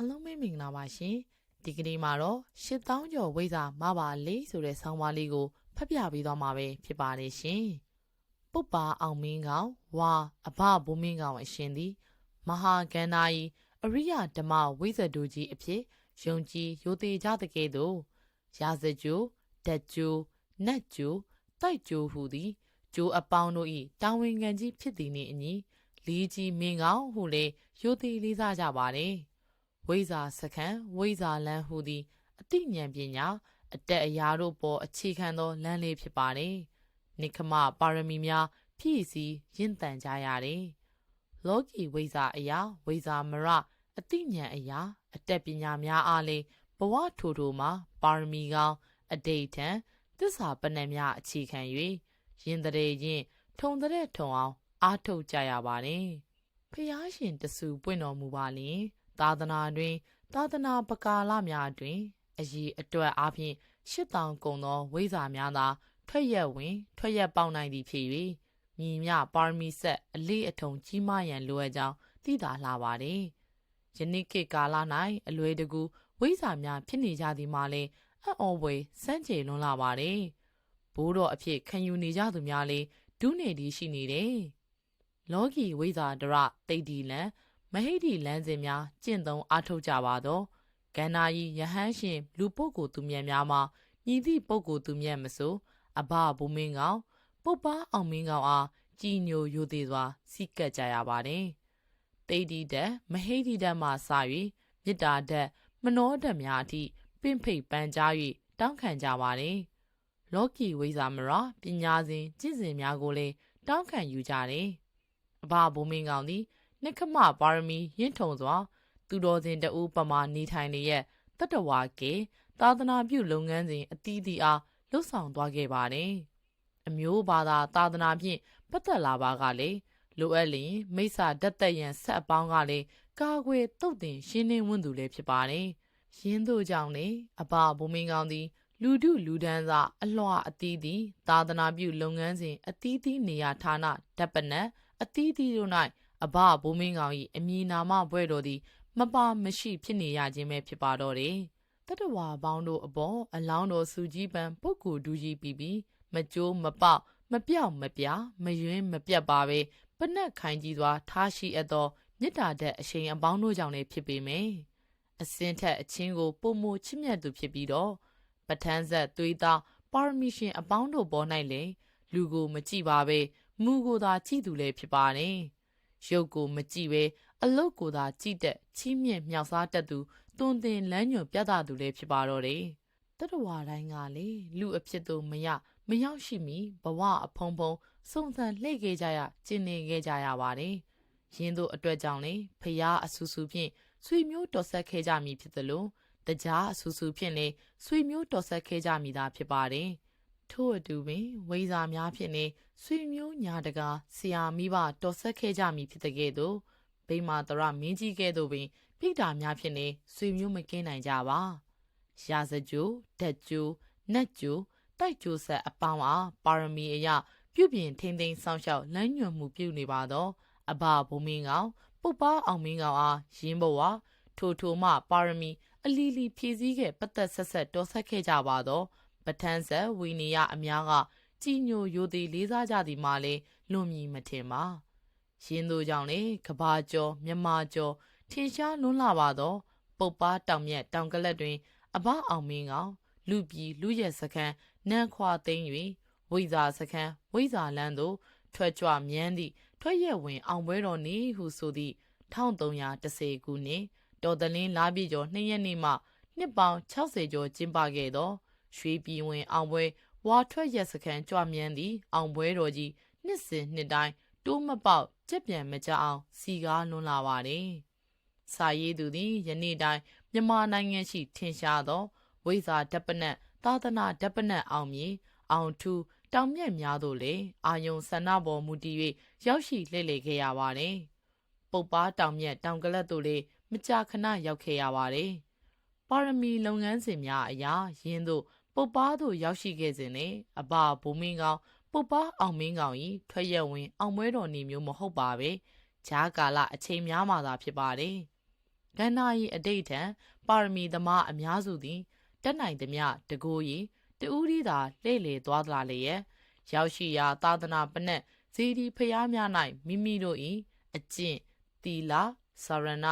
အားလုံးပဲမင်္ဂလာပါရှင်ဒီကနေ့မှာတော့8000ကျော်ဝိဇာမပါလေးဆိုတဲ့ဆောင်းပါးလေးကိုဖတ်ပြပေးသွားမှာပဲဖြစ်ပါတယ်ရှင်ပုပ္ပါအောင်မင်းကောင်ဝါအဘဘိုးမင်းကောင်အရှင်သည်မဟာကန္နာဤအရိယဓမ္မဝိဇ္ဇတူကြီးအဖြစ်ယုံကြည်ရိုသေကြတဲ့ကဲ့သို့ရာဇကြိုဓာတ်ကြိုနတ်ကြိုတိုက်ကြိုဟူသည်ကြိုအပေါင်းတို့ဤတာဝန်ခံကြီးဖြစ်သည်နှင့်အညီလီကြီးမင်းကောင်ဟုလေရိုသေလေးစားကြပါတယ် ဝိဇာစခန်းဝိဇာလန်းဟူသည်အတိဉာဏ်ပညာအတက်အရာတို့ပေါ်အခြေခံသောလမ်းလေးဖြစ်ပါတယ်နိခမပါရမီများဖြည့်စည်းရင့်တန်ကြရတယ်လောကီဝိဇာအရာဝိဇာမရအတိဉာဏ်အရာ အတက်ပညာများအားလေဘဝထိုထိုမှာပါရမီကောင်းအတိတ်ထံသစ္စာပဏ္ဏများအခြေခံ၍ရင်တရေရင်ထုံတဲ့ထုံအောင် အားထုတ်ကြရပါတယ်ဖျားရှင်တဆူပွင့်တော်မူပါလျင် သာသနာတွင် သာသနာပကာလများတွင်အည်အတွက်အားဖြင့်ရှစ်တောင်ကုံသောဝိဇာများသာထွက်ရက်ဝင် ထွက်ရက်ပေါက်နိုင်သည်ဖြစ်၍ညီမြပါရမီဆက်အလေးအထုံကြီးမားရန်လိုအပ်ကြောင်းသိသာလာပါတယ်။ယနေ့ခေတ်ကာလ၌အလွယ်တကူဝိဇာများဖြစ်နေကြသည်မှာလည်းအံ့ဩဖွယ်စမ်းကြယ်လွန်းလာပါတယ်။ဘိုးတော်အဖြစ်ခံယူနေကြသူများလည်းဒုနေဒီရှိနေတယ်။လောကီဝိဇာဒရတိတ်ဒီလန် မဟိတိလမ်းစဉ်များကျင့်သုံးအားထုတ်ကြပါတော့ကန္နာယီယဟန်းရှင် လူပုဂ္ဂိုလ်သူမြတ်များမှာညီသည့်ပုဂ္ဂိုလ်သူမြတ်မဆိုအဘဘုမင်းကောင်ပုပ္ပအောင်မင်းကောင်အားကြည်ညိုယိုသေးစွာစီကပ်ကြရပါတယ်တိတိတက်မဟိတိတက်မှစ၍မေတ္တာတက်မနောတက်များအထိပင့်ဖိတ်ပန်းကြား၍တောင်းခံကြပါတယ်လောကီဝိဇာမရပညာစဉ်ကျင့်စဉ်များကိုလည်းတောင်းခံယူကြတယ်အဘဘုမင်းကောင်သည် နိခမပါရမီရင့်ထုံစွာ သူတော်စင်တဦးပမာနေထိုင်နေရဲ့တတဝါကေသာသနာပြုလုပ်ငန်းစဉ်အသီးသီးအားလှုပ်ဆောင်သွားခဲ့ပါတယ်။အမျိုးဘာသာသာသနာဖြင့်ပတ်သက်လာပါကလေလိုအပ်လျင်မိစ္ဆာဓာတ်သက်ရန်ဆက်အပေါင်းကလေကာကွယ်တုတ်တင်ရှင်းလင်းဝန်းသူလည်းဖြစ်ပါတယ်။ရင်းတို့ကြောင့်လေအဘဘုံမင်းကောင်းသည်လူဒုလူဒန်းစားအလွှာအသီးသီးသာသနာပြုလုပ်ငန်းစဉ်အသီးသီးနေရာဌာနဓာတ်ပနက်အသီးသီးတို့၌ အဘဘိုးမင်းကောင်၏အမည်နာမဘွဲ့တော်သည် မပါမရှိဖြစ်နေရခြင်းပဲဖြစ်ပါတော့တယ်။တတဝါပေါင်းတို့အပေါ်အလောင်းတော်စုကြီးပန်းပုဂ္ဂိုလ်ဒူးကြီးပြီးပြီးမကြိုးမပေါက်မပြောက်မပြမယွင်းမပြတ်ပါပဲပနက်ခိုင်ကြီးစွာထားရှိအပ်သောမေတ္တာတဲ့အရှိန်အပေါင်းတို့ကြောင့်လည်းဖြစ်ပေမယ်။အစင်းထက်အချင်းကိုပုံမချစ်မြတ်သူဖြစ်ပြီးတော့ပထန်းဆက်သွေးသားပါရမီရှင်အပေါင်းတို့ပေါ်၌လည်းလူကိုမကြည့်ပါပဲမူကိုသာကြည့်သူလည်းဖြစ်ပါတယ်။ ရုပ်ကိုမကြည့်ပဲအလုတ်ကိုသာကြည့်တဲ့ချီးမြှင့်မြောက်စားတတ်သူတွင်တင်လမ်းညွန်ပြသသူလည်းဖြစ်ပါတော့တယ်တတဝါတိုင်းကလေလူအဖြစ်သို့မရမရောက်ရှိမီဘဝအဖုံဖုံစုံစံလှည့်ခဲ့ကြရကျင်နေခဲ့ကြရပါတယ်ရင်းတို့အတွက်ကြောင့်လေဖျားအဆူဆူဖြင့်ဆွေမျိုးတော်ဆက်ခဲ့ကြမည်ဖြစ်သလိုတကြားအဆူဆူဖြင့်လေဆွေမျိုးတော်ဆက်ခဲ့ကြမည်သာဖြစ်ပါတယ် ထို့အတူပင်ဝိဇာများဖြင့်နေဆွေမျိုးညာတကာဆရာမိဘတော်ဆက်ခဲ့ကြမည်ဖြစ်တဲ့ကဲ့သို့ဗိမာတရမင်းကြီးကဲ့သို့ပင်ပိတာများဖြင့်နေဆွေမျိုးမကင်းနိုင်ကြပါရာဇကြိုဓာတ်ကြိုနတ်ကြိုတိုက်ကြိုဆက်အပေါင်းအားပါရမီအယပြုပြင်ထိန်သိမ်းဆောင်ရှောက်လမ်းညွှန်မှုပြုနေပါသောအဘဘုံမင်းကောင်ပုပ္ပအောင်မင်းကောင်အားရင်းဘဝထိုထိုမှပါရမီအလီလီဖြည့်စည်းခဲ့ပတ်သက်ဆက်ဆက်တော်ဆက်ခဲ့ကြပါသော ပထန်းဆက်ဝီနီယအများကကြည်ညိုယိုသေးလေးစားကြသည်မှာလေလွန်မြည်မထင်ပါရင်းတို့ကြောင့်လေကဘာကျော်မြမကျော်ထင်ရှားလွန်းလာပါတော့ပုတ်ပါတောင်မြက်တောင်ကလတ်တွင် အဘအောင်မင်းကောင်လူပြည်လူရက်စခန်းနန်းခွာသိမ်း၍ဝိဇာစခန်းဝိဇာလန်းသို့ထွက်ကြွမြန်းသည့်ထွက်ရက်ဝင်အောင်ပွဲတော်နေဟုဆိုသည့်1310ခုနှစ်တော်တလင်းလာပြည့်ကျော်2ရက်နေ့မှနှစ်ပေါင်း60ကျော်ကျင်းပခဲ့သော ရွှေပြည်ဝင်အောင်ပွဲဝါထွက်ရက်စခန်းကြွမြန်းသည့်အောင်ပွဲတော်ကြီးနှစ်စဉ်နှစ်တိုင်းတိုးမပေါက်ကြက်ပြန်မကြအောင်စီကားလွန်လာပါတယ်။စာရေးသူသည်ယနေ့တိုင်းမြန်မာနိုင်ငံရှိထင်ရှားသောဝိဇာဓပနတ်သာသနာဓပနတ်အောင်မြေအောင်ထူးတောင်မြက်များတို့လေအာယုံဆန္ဒပေါ်မူတည်၍ရောက်ရှိလှည့်လည်ခဲ့ရပါတယ်။ပုပ်ပါတောင်မြက်တောင်ကလတ်တို့လေမကြာခဏရောက်ခဲ့ရပါတယ်။ပါရမီလုပ်ငန်းစဉ်များအရာရင်းတို့ ပုပ်ပါသို့ရောက်ရှိခဲ့စဉ်နဲ့အဘဘုံမင်းကောင်ပုပ်ပါအောင်မင်းကောင်ဤထွက်ရက်ဝင် အောင်ပွဲတော်နေမျိုးမဟုတ်ပါပဲဂျားကာလအချိန်များမှသာဖြစ်ပါတယ်ကန္နာရီအတိတ်ထံပါရမီသမားအများစုသည်တက်နိုင်သမျှတကိုးရီတူးရီသာလှည့်လေသွားသလာလေရဲ့ရောက်ရှိရာသာသနာပနက်ဇီဒီဖျားများ၌မိမိတို့၏အကျင့်တီလာစရဏ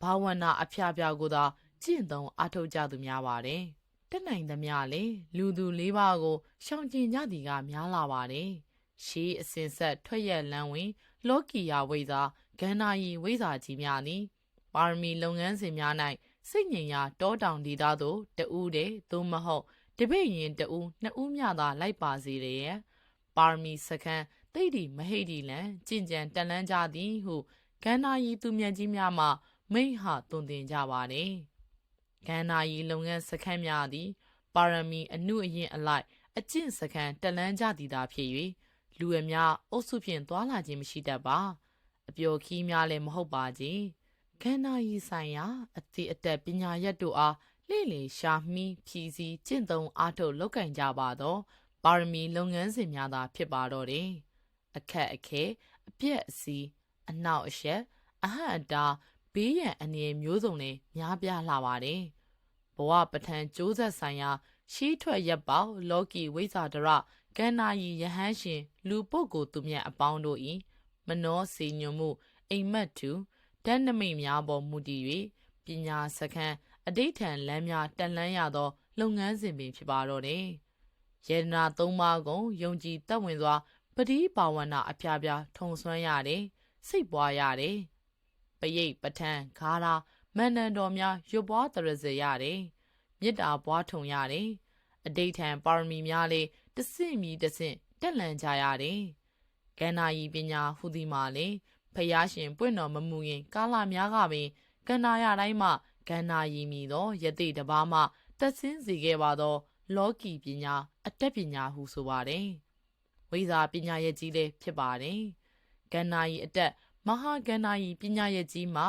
ဘာဝနာအဖျားပြားကိုသာကျင့်သုံးအထောက်ကြသူများပါတယ် တက်နိုင်သမျှလေလူသူလေးပါးကိုရှောင်ကျင်ကြသည်ကများလာပါတယ်ရှေးအစဉ်ဆက်ထွက်ရက်လန်းဝင် လောကီယာဝိဇာဂန္နာယီဝိဇာကြီးများသည်ပါရမီလုပ်ငန်းစဉ်များ၌စိတ်ငြိမ်ရာတောတောင်ဒေသသို့တဦးတည်းသို့မဟုတ်တပိတ်ရင်တဦးနှစ်ဦးမျှသာလိုက်ပါစေရယ်ပါရမီစခန်းတိတ်ဒီမဟိတ်ဒီလန်ကြင်ကြံတက်လန်းကြသည်ဟုဂန္နာယီသူမြတ်ကြီးများမှမိန့်ဟသွန်သင်ကြပါတယ် ဂန္နာယီလုပ်ငန်းစခန်းများသည် ပါရမီအမှုအရင်အလိုက်အကျင့်စခန်းတက်လန်းကြသည်သာဖြစ်၍လူအများအုပ်စုဖြင့်သွာလာခြင်းမရှိတတ်ပါ အပျော်ခီးများလည်းမဟုတ်ပါကြီးခန္ဓာရီဆိုင်ရာအသည့်အသက်ပညာရက်တို့အားလှည့်လေရှာမီဖြီးစီကျင့်သုံးအားထုတ်လောက်ကင်ကြပါတော့ပါရမီလုပ်ငန်းစဉ်များသာဖြစ်ပါတော့တယ်အခက်အခဲအပြက်အစီးအနောက်အရှက်အဟန့်အတား ဘေးရန်အနေမျိုးစုံနဲ့များပြားလာပါတယ်ဘဝပဋ္ဌာန်းကျိုးဆက်ဆိုင်ရာရှိထွက်ရက်ပေါလောကီဝိဇာဒရကန္နာယီယဟန်းရှင် လူပုဂ္ဂိုလ်သူမြတ်အပေါင်းတို့၏မနောစီညွတ်မှု အိမ်မက်တူဓာတ်နမိတ်များပေါ်မူတည်၍ပညာစခန်းအတိတ်ထံလမ်းများတက်လှမ်းရသော လုပ်ငန်းစဉ်ပင်ဖြစ်ပါတော့တယ်။ယေဒနာသုံးပါးကုန်ယုံကြည်တက်ဝင်စွာပတိပါဝနာအဖျားဖျားထုံဆွမ်းရတယ်။စိတ်ပွားရတယ်။ ပရိတ်ပဋ္ဌာန်းဂါရာမန္တန်တော်များရွတ်ပွားတရစေရတယ်။မေတ္တာပွားထုံရတယ်။အတိတ်ထံပါရမီများလေတဆင့်မြည်တဆင့်တက်လန်ကြရတယ်။ကန္နာယီပညာဟူသည်မှာလေဖယားရှင်ပွင့်တော်မမူရင် ကာလများကပင်ကန္နာရတိုင်းမှကန္နာယီမီသောယတိတပါးမှတက်ဆင်းစေခဲ့ပါသော လောကီပညာအတက်ပညာဟုဆိုပါတယ်။ဝိဇာပညာရဲ့ကြီးလည်းဖြစ်ပါတယ်။ကန္နာယီအတက် မဟာကန္နာယီပညာရဲ့ကြီးမှာ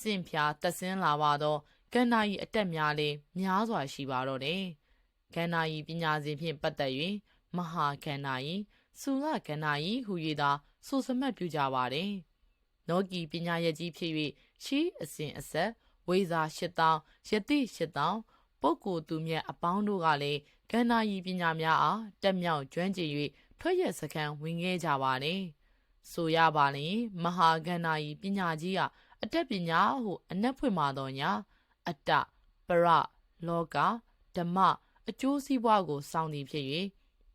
စင့်ဖြာတက်ဆင်းလာပါသောကန္နာယီအတက်များလည်းများစွာရှိပါတော့တယ်။ကန္နာယီပညာစဉ်ဖြင့်ပတ်သက်၍မဟာကန္နာယီသုလကန္နာယီဟူ၍သာဆိုစမှတ်ပြုကြပါတယ်။နောကီပညာရဲ့ကြီးဖြစ်၍ရှိအစဉ်အဆက်ဝိဇာ၈တောင်းယတိ၈တောင်းပုဂ္ဂိုလ်သူမြတ်အပေါင်းတို့ကလည်းကန္နာယီပညာများအားတက်မြောက်ကျွမ်းကျင်၍ထွက်ရစခန်းဝင်ခဲ့ကြပါတယ်။ ဆိုရပါရင်မဟာကန္နာယီပညာကြီးကအတက်ပညာဟုအနက်ဖွင့်မာတော်ညာအတ္တပရလောကဓမ္မအကျိုးစီးပွားကိုစောင့်တည်ဖြစ်၍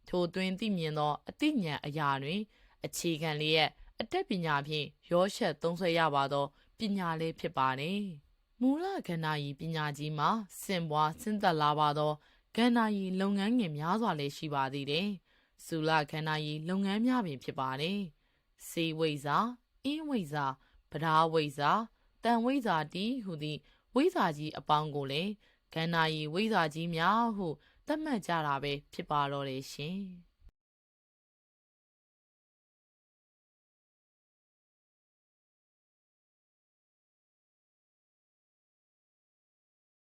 ထိုတွင်သိမြင်သောအသိဉာဏ်အရာတွင် အခြေခံလျက်အတက်ပညာဖြင့်ရောရှက်သုံးဆွဲရပါသောပညာလေးဖြစ်ပါတယ်။မူလကဏ္ဍဤပညာကြီးမှာစင်ပွားဆင်းသက်လာပါသောကဏ္ဍဤလုပ်ငန်းငယ်များစွာလည်းရှိပါသေးတယ်။စုလကဏ္ဍဤလုပ်ငန်းများပင်ဖြစ်ပါတယ်။ စေဝိဇာအင်းဝိဇာပဓာဝိဇာတန်ဝိဇာတီဟူသည့်ဝိဇာကြီးအပေါင်းကိုလည်းကဏ္ဍဤဝိဇာကြီးများဟုသတ်မှတ်ကြတာပဲဖြစ်ပါတော့တယ်ရှင်။